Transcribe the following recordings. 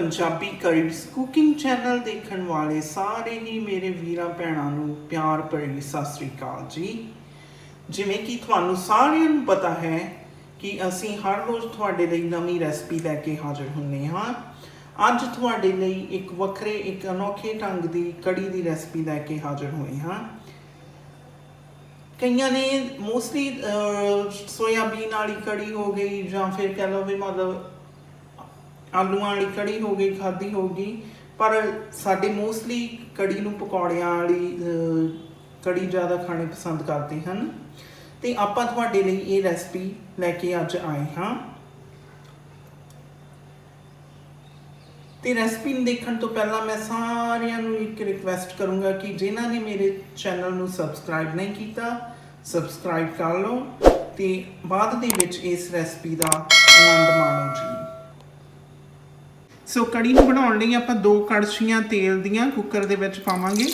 Punjabi crease cooking channel ਦੇਖਣ ਵਾਲੇ ਸਾਰੇ ਹੀ ਮੇਰੇ ਵੀਰਾਂ ਭੈਣਾਂ ਨੂੰ ਪਿਆਰ ਭਰੀ ਸਤਿ ਸ੍ਰੀ ਅਕਾਲ ਜੀ। ਜਿਵੇਂ ਕਿ ਤੁਹਾਨੂੰ ਸਾਰਿਆਂ ਨੂੰ ਪਤਾ ਹੈ ਕਿ ਅਸੀਂ ਹਰ ਰੋਜ਼ ਤੁਹਾਡੇ ਲਈ ਨਵੀਂ ਰੈਸਪੀ ਲੈ ਕੇ ਹਾਜ਼ਰ ਹੁੰਨੇ ਹਾਂ। ਅੱਜ ਤੁਹਾਡੇ ਲਈ ਇੱਕ ਵੱਖਰੇ, ਇੱਕ ਅਨੋਖੇ ਢੰਗ ਦੀ ਕੜੀ ਦੀ ਰੈਸਪੀ ਲੈ ਕੇ ਹਾਜ਼ਰ ਹੋਏ ਹਾਂ। ਕਈਆਂ ਨੇ ਮੋਸਟਲੀ ਸੋਇਆਬੀਨ ਵਾਲੀ ਕੜੀ ਹੋ ਗਈ ਜਾਂ ਫਿਰ ਕਹ ਲਓ ਵੀ ਮਤਲਬ ਆਲੂਆਂ ਵਾਲੀ ਕੜੀ ਹੋ ਗਈ ਖਾਦੀ ਗਈ, ਪਰ ਸਾਡੇ ਮੋਸਟਲੀ ਕੜੀ ਨੂੰ ਪਕੌੜਿਆਂ ਵਾਲੀ ਕੜੀ ਜ਼ਿਆਦਾ ਖਾਣੇ ਪਸੰਦ ਕਰਦੇ ਹਨ। ਤੇ ਆਪਾਂ ਤੁਹਾਡੇ ਲਈ ਇਹ ਰੈਸਪੀ ਲੈ ਕੇ ਅੱਜ ਆਏ ਹਾਂ। ਤੇ ਰੈਸਪੀ ਨੂੰ ਦੇਖਣ ਤੋਂ ਪਹਿਲਾਂ ਮੈਂ ਸਾਰਿਆਂ ਨੂੰ ਇੱਕ ਰਿਕਵੈਸਟ ਕਰੂੰਗਾ ਕਿ ਜਿਨ੍ਹਾਂ ਨੇ ਮੇਰੇ ਚੈਨਲ ਨੂੰ ਸਬਸਕ੍ਰਾਈਬ ਨਹੀਂ ਕੀਤਾ ਸਬਸਕ੍ਰਾਈਬ ਕਰ ਲਓ ਤੇ ਬਾਅਦ ਦੇ ਵਿੱਚ ਇਸ ਰੈਸਪੀ ਦਾ ਆਨੰਦ ਮਾਣੋ ਜੀ। ਸੋ ਕੜੀ ਨੂੰ ਬਣਾਉਣ ਲਈ ਆਪਾਂ ਦੋ ਕੜਛੀਆਂ ਤੇਲ ਦੀਆਂ ਕੁੱਕਰ ਦੇ ਵਿੱਚ ਪਾਵਾਂਗੇ।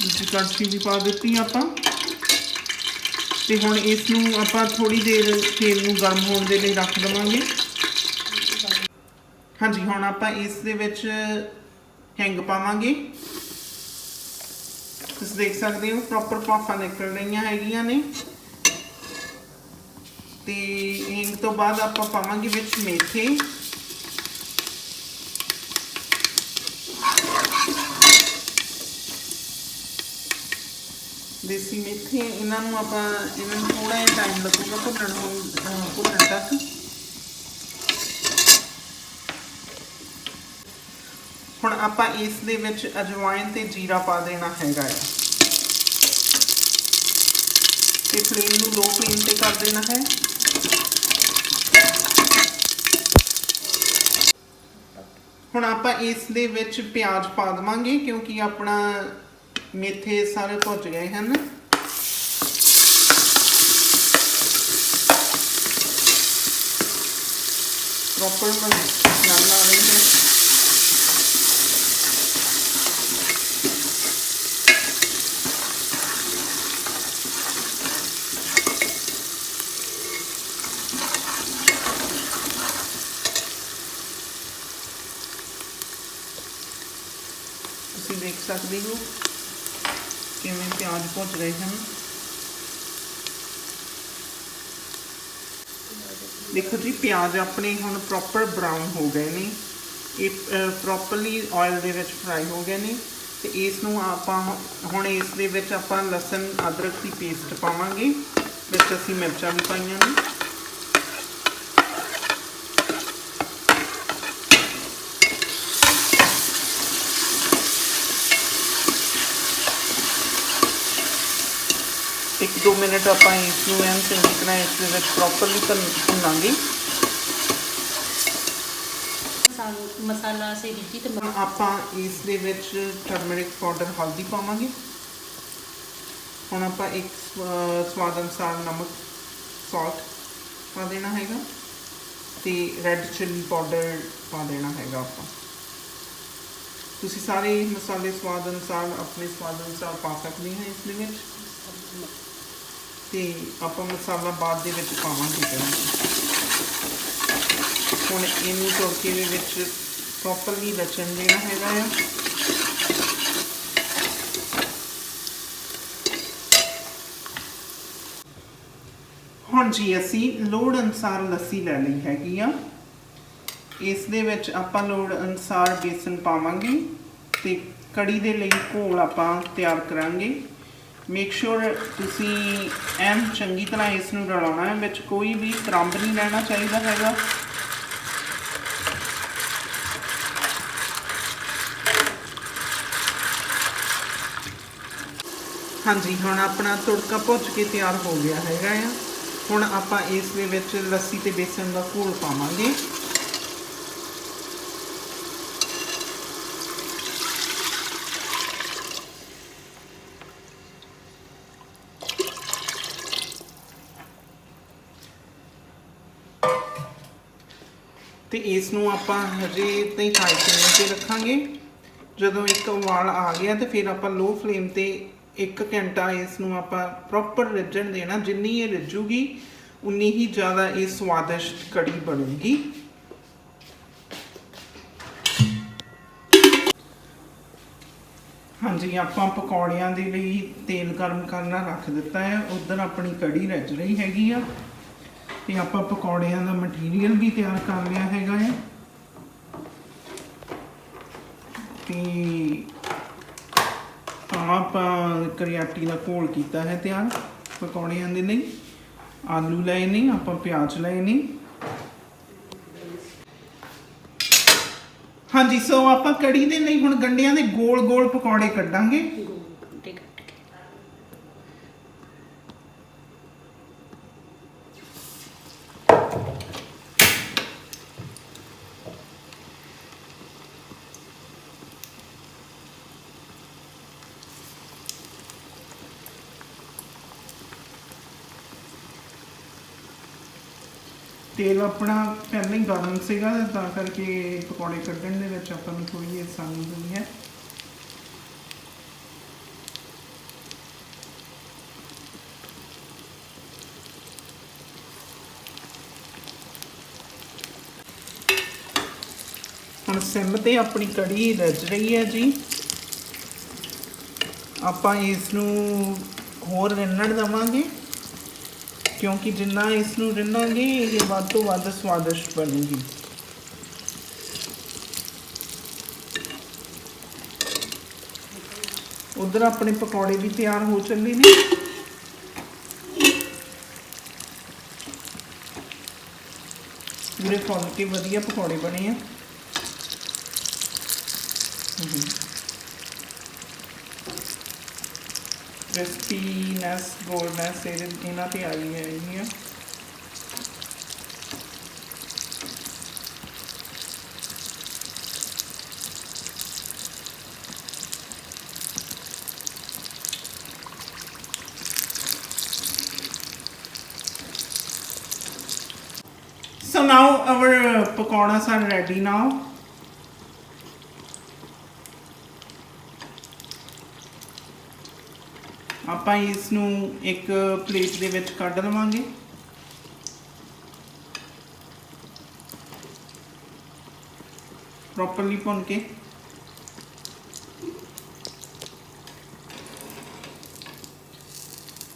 ਦੂਜੀ ਕੜਛੀ ਵੀ ਪਾ ਦਿੱਤੀ ਆਪਾਂ। ਤੇ ਹੁਣ ਇਸ ਨੂੰ ਆਪਾਂ ਥੋੜੀ ਦੇਰ ਤੇਲ ਨੂੰ ਗਰਮ ਹੋਣ ਦੇ ਲਈ ਰੱਖ ਦਵਾਂਗੇ। ਹਾਂਜੀ, ਹੁਣ ਆਪਾਂ ਇਸ ਦੇ ਵਿੱਚ ਹਿੰਗ ਪਾਵਾਂਗੇ। ਤੁਸੀਂ ਦੇਖ ਸਕਦੇ ਹੋ ਪ੍ਰੋਪਰ ਪਾਫਾਂ ਨਿਕਲ ਰਹੀਆਂ ਹੈਗੀਆਂ ਨੇ। ਤੇ ਹਿੰਗ ਤੋਂ ਬਾਅਦ ਆਪਾਂ ਪਾਵਾਂਗੇ ਵਿੱਚ ਮੇਥੇ। ਦੇਸੀ ਮੇਥੇ, ਇਹਨਾਂ ਨੂੰ ਆਪਾਂ, ਇਹਨਾਂ ਨੂੰ ਥੋੜਾ ਜਿਹਾ ਟਾਈਮ ਲੱਗੂਗਾ ਭੁੰਨਣ ਨੂੰ ਭੁੰਨਣ ਤੱਕ। ਹੁਣ ਆਪਾਂ ਇਸ ਦੇ ਵਿੱਚ ਅਜਵਾਇਨ ਤੇ ਜੀਰਾ ਪਾ ਦੇਣਾ ਹੈਗਾ ਹੈ ਤੇ ਫਲੇਮ ਨੂੰ ਲੋ ਫਲੇਮ ਤੇ ਕਰ ਦੇਣਾ ਹੈ। ਹੁਣ ਆਪਾਂ ਇਸ ਦੇ ਵਿੱਚ ਪਿਆਜ਼ ਪਾ ਦਵਾਂਗੇ ਕਿਉਂਕਿ ਆਪਣਾ ਮੇਥੇ ਸਾਰੇ ਭੁੱਜ ਗਏ ਹਨ। ਪ੍ਰੋਪਰ ਮਸਾਲਾ ਨਹੀਂ ਹੈ ਤੁਸੀਂ ਦੇਖ ਸਕਦੇ ਹੋ ਕਿਵੇਂ ਪਿਆਜ਼ ਭੁੱਜ ਰਹੇ ਹਨ। ਦੇਖੋ ਜੀ, ਪਿਆਜ਼ ਆਪਣੇ ਹੁਣ ਪ੍ਰੋਪਰ ਬਰਾਊਨ ਹੋ ਗਏ ਨੇ। ਇਹ ਪ੍ਰੋਪਰਲੀ ਆਇਲ ਦੇ ਵਿੱਚ ਫਰਾਈ ਹੋ ਗਏ ਨੇ ਤੇ ਇਸ ਨੂੰ ਆਪਾਂ ਹੁਣ ਇਸ ਦੇ ਵਿੱਚ ਆਪਾਂ ਲਸਣ, ਅਦਰਕ ਦੀ ਪੇਸਟ ਪਾਵਾਂਗੇ, ਵਿੱਚ ਅਸੀਂ ਮਿਰਚਾਂ ਵੀ ਪਾਈਆਂ ਨੇ। ਇੱਕ ਦੋ ਮਿੰਟ ਆਪਾਂ ਇਸ ਨੂੰ ਐਨ ਚੰਗੀ ਤਰ੍ਹਾਂ ਇਸ ਦੇ ਵਿੱਚ ਪ੍ਰੋਪਰਲੀ ਭੁੰਨਾਂਗੇ। ਮਸਾਲ- ਮਸਾਲਾ ਸੇ ਰਿੱਝੀ ਤੇ ਹੁਣ ਆਪਾਂ ਇਸ ਦੇ ਵਿੱਚ ਟਰਮਰਿਕ ਪਾਊਡਰ ਹਲਦੀ ਪਾਵਾਂਗੇ। ਹੁਣ ਆਪਾਂ ਇੱਕ ਸਵਾ- ਸਵਾਦ ਅਨੁਸਾਰ ਨਮਕ ਸਾਲਟ ਪਾ ਦੇਣਾ ਹੈਗਾ ਤੇ ਰੈੱਡ ਚਿੱਲੀ ਪਾਊਡਰ ਪਾ ਦੇਣਾ ਹੈਗਾ ਆਪਾਂ। ਤੁਸੀਂ ਸਾਰੇ ਮਸਾਲੇ ਸਵਾਦ ਅਨੁਸਾਰ ਆਪਣੇ ਸਵਾਦ ਅਨੁਸਾਰ ਪਾ ਸਕਦੇ ਹੋ ਇਸ ਦੇ ਵਿੱਚ। ਤੇ ਆਪਾਂ ਮਸਾਲਾ ਬਾਅਦ ਦੇ ਵਿੱਚ ਪਾਵਾਂਗੇ ਪਹਿਲਾਂ ਹੁਣ ਇਹਨੂੰ ਤੜਕੇ ਦੇ ਵਿੱਚ ਪ੍ਰੋਪਰਲੀ ਰਚਣ ਦੇਣਾ ਹੈਗਾ ਆ। ਹੁਣ ਜੀ ਅਸੀਂ ਲੋੜ ਅਨੁਸਾਰ ਲੱਸੀ ਲੈ ਲਈ ਹੈਗੀ ਆ। ਇਸ ਦੇ ਵਿੱਚ ਆਪਾਂ ਲੋੜ ਅਨੁਸਾਰ ਬੇਸਨ ਪਾਵਾਂਗੇ ਤੇ ਕੜੀ ਦੇ ਲਈ ਘੋਲ ਆਪਾਂ ਤਿਆਰ ਕਰਾਂਗੇ। ਮੇਕ ਸ਼ੋਰ ਤੁਸੀਂ ਐਨ ਚੰਗੀ ਤਰ੍ਹਾਂ ਇਸ ਨੂੰ ਰਲਾਉਣਾ ਹੈ, ਵਿੱਚ ਕੋਈ ਵੀ ਕਰੰਬ ਨਹੀਂ ਲੈਣਾ ਚਾਹੀਦਾ ਹੈਗਾ। ਹਾਂਜੀ, ਹੁਣ ਆਪਣਾ ਤੁੜਕਾ ਭੁੱਜ ਕੇ ਤਿਆਰ ਹੋ ਗਿਆ ਹੈਗਾ ਆ। ਹੁਣ ਆਪਾਂ ਇਸ ਦੇ ਵਿੱਚ ਲੱਸੀ ਤੇ ਬੇਸਣ ਦਾ ਘੋਲ ਪਾਵਾਂਗੇ। ਤੇ ਇਸ ਨੂੰ ਆਪਾਂ ਹਜੇ ਤਾਂ ਹੀ ਹਾਈ ਫਲੇਮ ਤੇ ਰੱਖਾਂਗੇ। ਜਦੋਂ ਇੱਕ ਵਾਲ ਆ ਗਿਆ ਤੇ ਫਿਰ ਆਪਾਂ ਲੋ ਫਲੇਮ ਤੇ 1 ਘੰਟਾ ਇਸ ਨੂੰ ਆਪਾਂ ਪ੍ਰੋਪਰ ਰਿੱਝਣ ਦੇਣਾ। ਜਿੰਨੀ ਇਹ ਰਿੱਝੂਗੀ, ਉਨੀ ਹੀ ਜ਼ਿਆਦਾ ਇਹ ਸਵਾਦਿਸ਼ਟ ਕੜੀ ਬਣੇਗੀ। ਹਾਂਜੀ, ਆਪਾਂ ਪਕੌੜਿਆਂ ਦੇ ਲਈ ਤੇਲ ਗਰਮ ਕਰਨਾ ਰੱਖ ਦਿੱਤਾ ਹੈ। ਉਧਰ ਆਪਣੀ ਕੜੀ ਰਚ ਰਹੀ ਹੈਗੀ ਆ। ਤੇ ਆਪਾਂ ਪਕੌੜਿਆਂ ਦਾ ਮਟੀਰੀਅਲ ਵੀ ਤਿਆਰ ਕਰ ਲਿਆ ਹੈਗਾ ਹੈ। ਤੇ ਆਪਾਂ ਕਰਿਆਟੀ ਦਾ ਘੋਲ ਕੀਤਾ ਹੈ ਤਿਆਰ, ਪਕੌੜਿਆਂ ਦੇ ਲਈ। ਆਲੂ ਲਏ ਨੇ, ਆਪਾਂ ਪਿਆਜ਼ ਲਏ ਨੇ। ਹਾਂਜੀ ਸੋ ਆਪਾਂ ਕੜੀ ਦੇ ਲਈ ਹੁਣ ਗੰਡਿਆਂ ਦੇ ਗੋਲ-ਗੋਲ ਪਕੌੜੇ ਕੱਢਾਂਗੇ। ਤੇਲ ਆਪਣਾ ਪਹਿਲਾਂ ਹੀ ਗਰਮ ਸੀਗਾ ਤਾਂ ਕਰਕੇ ਪਕੌੜੇ ਕੱਢਣ ਦੇ ਵਿੱਚ ਆਪਾਂ ਨੂੰ ਥੋੜੀ ਜਿਹੀ ਆਸਾਨੀ ਹੋਈ ਹੈ। ਹੁਣ ਸਿਮ ਤੇ ਆਪਣੀ ਕੜੀ ਰਜ ਰਹੀ ਹੈ ਜੀ। ਆਪਾਂ ਇਸ ਨੂੰ ਹੋਰ ਰਿੰਨਣ ਦੇਵਾਂਗੇ। ਕਿਉਂਕਿ ਜਿੰਨਾ ਇਸ ਨੂੰ ਰਿੰਨਾਂਗੇ ਇਹ ਵੱਧ ਤੋਂ ਵੱਧ ਸਵਾਦਿਸ਼ਟ ਬਣੇਗੀ ਉਧਰ ਆਪਣੇ ਪਕੌੜੇ ਵੀ ਤਿਆਰ ਹੋ ਚੱਲੇ ਨੇ ਪੂਰੇ ਫੁੱਲ ਕੇ ਵਧੀਆ ਪਕੌੜੇ ਬਣੇ ਆ ਕ੍ਰਿਸਪੀਨੈਸ ਗੋਲਡਨੈਸ ਇਹਦੇ ਇਹਨਾਂ ਤੇ ਆਈ ਹੈ ਇਹ So now our uh, pakoras are ready now. ਆਪਾਂ ਇਸ ਨੂੰ ਇੱਕ ਪਲੇਟ ਦੇ ਵਿੱਚ ਕੱਢ ਲਵਾਂਗੇ ਪ੍ਰੋਪਰਲੀ ਭੁੰਨ ਕੇ।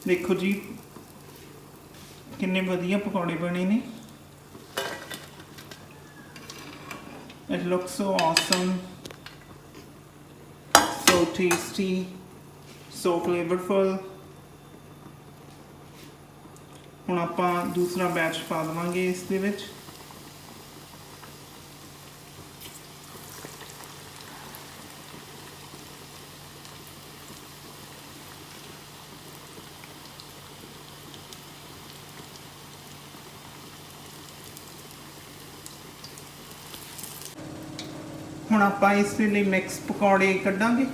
ਦੇਖੋ ਜੀ ਕਿੰਨੇ ਵਧੀਆ ਪਕੌੜੇ ਬਣੇ ਨੇ। It looks so awesome, so tasty. So flavourful ਹੁਣ ਆਪਾਂ ਦੂਸਰਾ ਬੈਚ ਪਾ ਦਵਾਂਗੇ ਇਸ ਦੇ ਵਿੱਚ। ਹੁਣ ਆਪਾਂ ਇਸ ਦੇ ਲਈ ਮਿਕਸ ਪਕੌੜੇ ਕੱਢਾਂਗੇ।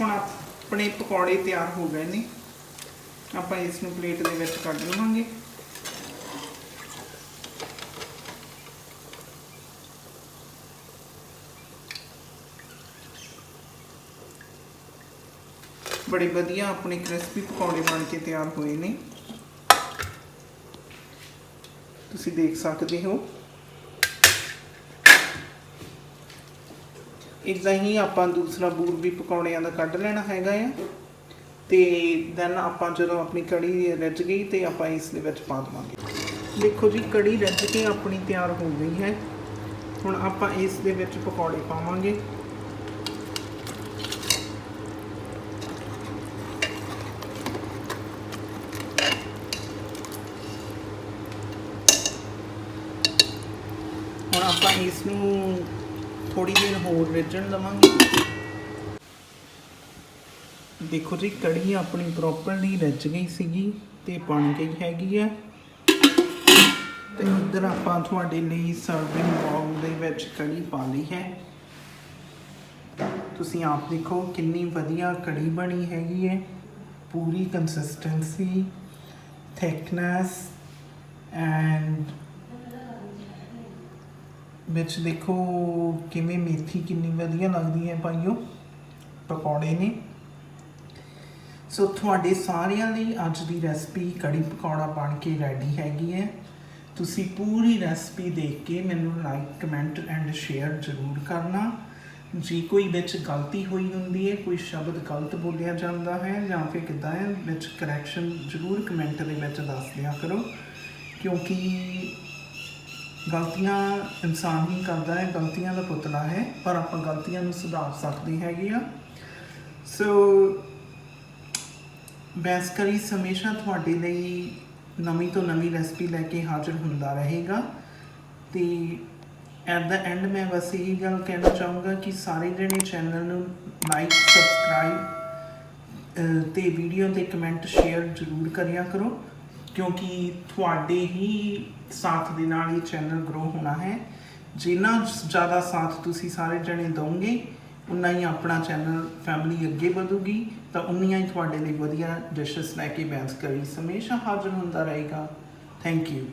ਹੁਣ ਆਪਣੇ ਪਕੌੜੇ ਤਿਆਰ ਹੋ ਗਏ ਨੇ। ਆਪਾਂ ਇਸ ਨੂੰ ਪਲੇਟ ਦੇ ਵਿੱਚ ਕੱਢ ਲਵਾਂਗੇ। ਬੜੇ ਵਧੀਆ ਆਪਣੇ ਕ੍ਰਿਸਪੀ ਪਕੌੜੇ ਬਣ ਕੇ ਤਿਆਰ ਹੋਏ ਨੇ। ਤੁਸੀਂ ਦੇਖ ਸਕਦੇ ਹੋ। ਇਦਾਂ ਹੀ ਆਪਾਂ ਦੂਸਰਾ ਬੂਰ ਵੀ ਪਕਾਉਣਿਆਂ ਦਾ ਕੱਢ ਲੈਣਾ ਹੈਗਾ ਆ। ਤੇ ਦੈਨ ਆਪਾਂ ਜਦੋਂ ਆਪਣੀ ਕੜੀ ਰੱਜ ਗਈ ਤੇ ਆਪਾਂ ਇਸ ਦੇ ਵਿੱਚ ਪਾ ਦਵਾਂਗੇ। ਦੇਖੋ ਜੀ, ਕੜੀ ਰੱਜ ਕੇ ਆਪਣੀ ਤਿਆਰ ਹੋ ਗਈ ਹੈ। ਹੁਣ ਆਪਾਂ ਇਸ ਦੇ ਵਿੱਚ ਪਕੌੜੇ ਪਾਵਾਂਗੇ। ਹੁਣ ਆਪਾਂ ਇਸ ਨੂੰ ਥੋੜੀ ਦੇਰ ਹੋਰ ਰਿੱਝਣ ਦਵਾਂਗੇ ਦੇਖੋ ਜੀ ਕੜੀ ਆਪਣੀ ਪ੍ਰੋਪਰਲੀ ਰਿੱਝ ਗਈ ਸੀਗੀ ਤੇ ਬਣ ਗਈ ਹੈਗੀ ਹੈ ਤੇ ਇੱਧਰ ਆਪਾਂ ਤੁਹਾਡੇ ਲਈ ਸਰਵਿੰਗ ਬਾਉਲ ਦੇ ਵਿੱਚ ਕੜੀ ਪਾ ਲਈ ਹੈ। ਤੁਸੀਂ ਆਪ ਦੇਖੋ ਕਿੰਨੀ ਵਧੀਆ ਕੜੀ ਬਣੀ ਹੈਗੀ ਹੈ। ਪੂਰੀ ਕੰਸਿਸਟੈਂਸੀ ਥਿਕਨੈਸ ਐਂਡ ਵਿੱਚ ਦੇਖੋ ਕਿਵੇਂ ਮੇਥੀ ਕਿੰਨੀ ਵਧੀਆ ਲੱਗਦੀ ਹੈ ਭਾਈਓ, ਪਕੌੜੇ ਨੇ। ਸੋ ਤੁਹਾਡੇ ਸਾਰਿਆਂ ਲਈ ਅੱਜ ਦੀ ਰੈਸਪੀ ਕੜੀ ਪਕੌੜਾ ਬਣ ਕੇ ਰੈਡੀ ਹੈਗੀ ਹੈ। ਤੁਸੀਂ ਪੂਰੀ ਰੈਸਪੀ ਦੇਖ ਕੇ ਮੈਨੂੰ ਲਾਈਕ ਕਮੈਂਟ ਐਂਡ ਸ਼ੇਅਰ ਜ਼ਰੂਰ ਕਰਨਾ। ਜੇ ਕੋਈ ਵਿੱਚ ਗਲਤੀ ਹੋਈ ਹੁੰਦੀ ਹੈ, ਕੋਈ ਸ਼ਬਦ ਗਲਤ ਬੋਲਿਆ ਜਾਂਦਾ ਹੈ ਜਾਂ ਫਿਰ ਕਿੱਦਾਂ ਹੈ, ਵਿੱਚ ਕਰੈਕਸ਼ਨ ਜ਼ਰੂਰ ਕਮੈਂਟ ਦੇ ਵਿੱਚ ਦੱਸ ਦਿਆ ਕਰੋ। ਕਿਉਂਕਿ ਗਲਤੀਆਂ ਇਨਸਾਨ ਹੀ ਕਰਦਾ ਹੈ, ਗਲਤੀਆਂ ਦਾ ਪੁਤਲਾ ਹੈ, ਪਰ ਆਪਾਂ ਗਲਤੀਆਂ ਨੂੰ ਸੁਧਾਰ ਸਕਦੇ ਹੈਗੇ ਆ ਸੋ ਬੈਸਕਰੀ ਹਮੇਸ਼ਾ ਤੁਹਾਡੇ ਲਈ ਨਵੀਂ ਤੋਂ ਨਵੀਂ ਰੈਸਪੀ ਲੈ ਕੇ ਹਾਜ਼ਰ ਹੁੰਦਾ ਰਹੇਗਾ। ਤੇ ਐਟ ਦਾ ਐਂਡ ਮੈਂ ਬਸ ਇਹੀ ਗੱਲ ਕਹਿਣਾ ਚਾਹੂੰਗਾ ਕਿ ਸਾਰੇ ਜਣੇ ਚੈਨਲ ਨੂੰ ਲਾਈਕ ਸਬਸਕ੍ਰਾਈਬ ਤੇ ਵੀਡੀਓ ਤੇ ਕਮੈਂਟ ਸ਼ੇਅਰ ਜ਼ਰੂਰ ਕਰਿਆ ਕਰੋ। ਕਿਉਂਕਿ ਤੁਹਾਡੇ ਹੀ ਸਾਥ ਦੇ ਨਾਲ ਇਹ ਚੈਨਲ ਗਰੋ ਹੋਣਾ ਹੈ। ਜਿੰਨਾ ਜ਼ਿਆਦਾ ਸਾਥ ਤੁਸੀਂ ਸਾਰੇ ਜਣੇ ਦਿਓਗੇ ਉਨਾ ਹੀ ਆਪਣਾ ਚੈਨਲ ਫੈਮਿਲੀ ਅੱਗੇ ਵਧੂਗੀ, ਤਾਂ ਉਨੀਆਂ ਹੀ ਤੁਹਾਡੇ ਲਈ ਵਧੀਆ ਡਿਸ਼ਸ ਲੈ ਕੇ ਬੈਂਸ ਕਰੀ। ਹਮੇਸ਼ਾ ਹਾਜ਼ਰ ਹੁੰਦਾ ਰਹੇਗਾ। Thank you